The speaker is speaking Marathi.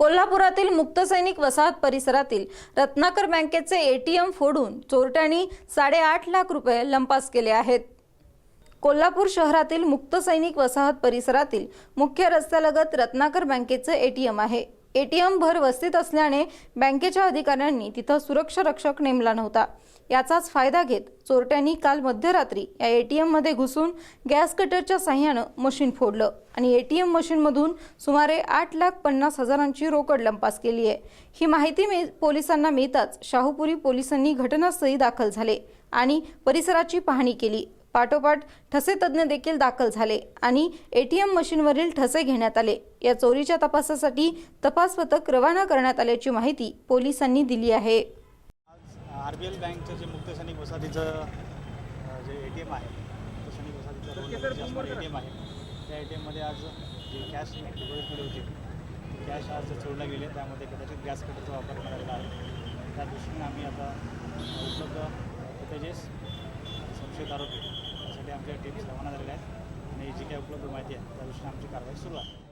कोल्हापुरातील मुक्तसैनिक वसाहत परिसरातील रत्नाकर बँकेचे एटीएम फोडून चोरट्यांनी साडेआठ लाख रुपये लंपास केले आहेत. कोल्हापूर शहरातील मुक्तसैनिक वसाहत परिसरातील मुख्य रस्त्यालगत रत्नाकर बँकेचं एटीएम आहे. एटीएम भर वस्तीत असल्याने बँकेच्या अधिकाऱ्यांनी तिथं सुरक्षा रक्षक नेमला नव्हता. याचाच फायदा घेत चोरट्यांनी काल मध्यरात्री या एटीएममध्ये घुसून गॅस कटरच्या साह्यानं मशीन फोडलं आणि एटीएम मशीनमधून सुमारे आठ लाख पन्नास हजारांची रोकड लंपास केली आहे. ही माहिती मिळ पोलिसांना मिळताच शाहूपुरी पोलिसांनी घटनास्थळी दाखल झाले आणि परिसराची पाहणी केली. पाठोपाठ ठसे तज्ज्ञ देखील दाखल झाले आणि एटीएम मशीनवरील ठसे घेण्यात आले. या चोरीच्या तपासासाठी तपास पथक रवाना करण्यात आल्याची माहिती पोलिसांनी दिली आहे. आर बी एल बँकचं जे मुक्त सैनिक वसाहतीचं जे ए टी एम आहे मुक्त सैनिक वसाहतीचं ए टी एम आहे. त्या ए टी एममध्ये आज जे कॅश डिपॉझिट केली होती कॅश आज चोरल्या गेले त्यामध्ये कदाचित गॅस कटरचा वापर करायला आहे. त्या दृष्टीने आम्ही आता उपलब्ध त्याचे संशयित आरोपी यासाठी आमच्या टीम्स रवाना झालेल्या आहेत. आणि जी काही उपलब्ध माहिती आहे त्या दृष्टीने आमची कारवाई सुरू आहे.